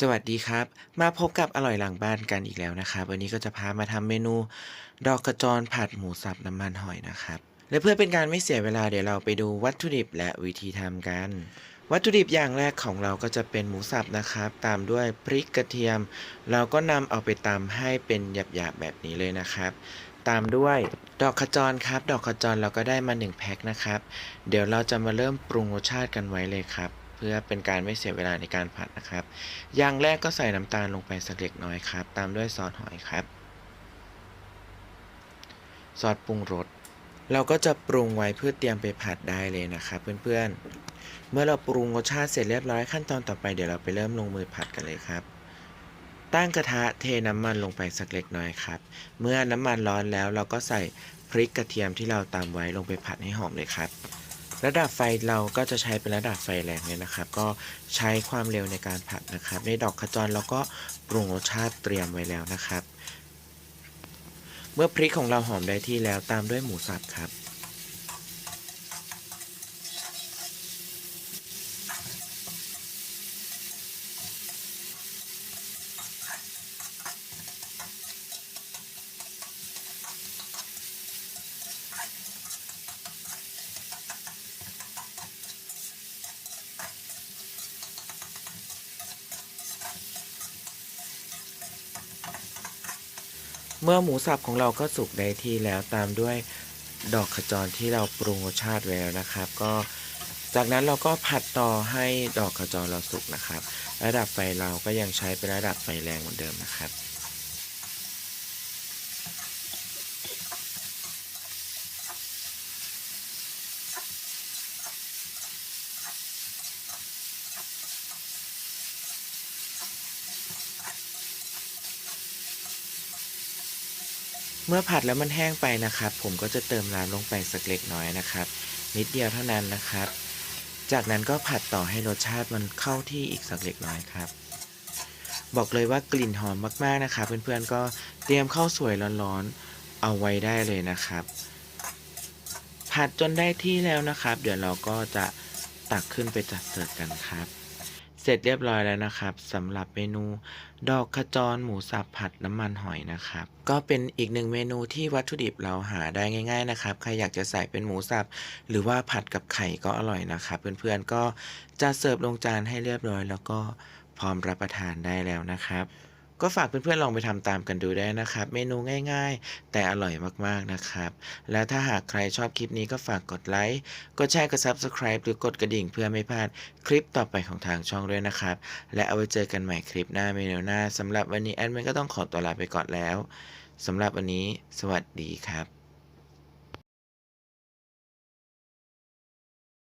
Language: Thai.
สวัสดีครับ มาพบกับอร่อยหลังบ้านกันอีกแล้วนะครับ วันนี้ก็จะพามาทำเมนู ดอกกระจรผัดหมูสับน้ำมันหอยนะครับ และเพื่อเป็นการไม่เสียเวลาเดี๋ยวเราไปดูวัตถุดิบและวิธีทำกัน วัตถุดิบอย่างแรกของเราก็จะเป็นหมูสับนะครับ ตามด้วยพริกกระเทียม เราก็นำเอาไปตำให้เป็นหยาบๆแบบนี้เลยนะครับ ตามด้วยดอกขจรครับ ดอกขจรเราก็ได้มา1แพ็คนะครับ เดี๋ยวเราจะมาเริ่มปรุงรสชาติกันไว้เลยครับ เพื่อเป็นการไม่เสียเวลาในการผัดนะครับ อย่างแรกก็ใส่น้ำตาลลงไปสักเล็กน้อยครับ ตามด้วยซอสหอยครับ ซอสปรุงรส เราก็จะปรุงไว้เพื่อเตรียมไปผัดได้เลยนะครับ เพื่อนๆ เมื่อเราปรุงรสชาติเสร็จเรียบร้อยขั้นตอนต่อไปเดี๋ยวเราไปเริ่มลงมือผัดกันเลยครับตั้งกระทะเทน้ำมันลงไปสักเล็กน้อยครับ เมื่อน้ำมันร้อนแล้วเราก็ใส่พริกกระเทียมที่เราตามไว้ลงไปผัดให้หอมเลยครับ ระดับไฟเราก็จะใช้เป็นระดับไฟแรงเนี่ยนะครับ ก็ใช้ความเร็วในการผัดนะครับ ในดอกขจรเราก็ปรุงรสชาติเตรียมไว้แล้วนะครับ เมื่อพริกของเราหอมได้ที่แล้วตามด้วยหมูสับครับ เมื่อหมูสับของเราก็สุกได้ที่แล้วตามด้วยดอกขจรที่เราปรุงรสชาติไว้แล้วนะครับ ก็จากนั้นเราก็ผัดต่อให้ดอกขจรเราสุกนะครับ ระดับไฟเราก็ยังใช้เป็นระดับไฟแรงเหมือนเดิมนะครับ เมื่อผัดแล้วมันแห้งไปนะครับ ผมก็จะเติมน้ำลงไปสักเล็กน้อยนะครับ นิดเดียวเท่านั้นนะครับ จากนั้นก็ผัดต่อให้รสชาติมันเข้าที่อีกสักเล็กน้อยครับ บอกเลยว่ากลิ่นหอมมากๆนะครับ เพื่อนๆก็เตรียมข้าวสวยร้อนๆเอาไว้ได้เลยนะครับ ผัดจนได้ที่แล้วนะครับ เดี๋ยวเราก็จะตักขึ้นไปจัดเสิร์ฟกันครับ เสร็จเรียบร้อยแล้วนะครับสำหรับเมนูดอกขจรหมูสับผัดน้ำมันหอยนะครับ ก็เป็นอีกหนึ่งเมนูที่วัตถุดิบเราหาได้ง่าย ๆนะครับ ใครอยากจะใส่เป็นหมูสับหรือว่าผัดกับไข่ก็อร่อยนะครับ เพื่อนๆก็จะเสิร์ฟลงจานให้เรียบร้อย แล้วก็พร้อมรับประทานได้แล้วนะครับ ก็ฝากเพื่อนๆลองไปทำตามกันดูได้นะครับ เมนูง่ายๆ แต่อร่อยมากๆนะครับ และถ้าหากใครชอบคลิปนี้ก็ฝากกดไลค์ กดแชร์ กด Subscribe หรือกดกระดิ่งเพื่อไม่พลาดคลิปต่อไปของทางช่องด้วยนะครับ และเอาไว้เจอกันใหม่คลิปหน้าเมนูหน้าสำหรับวันนี้แอดมินก็ต้องขอตัวลาไปก่อนแล้วสำหรับวันนี้ สวัสดีครับ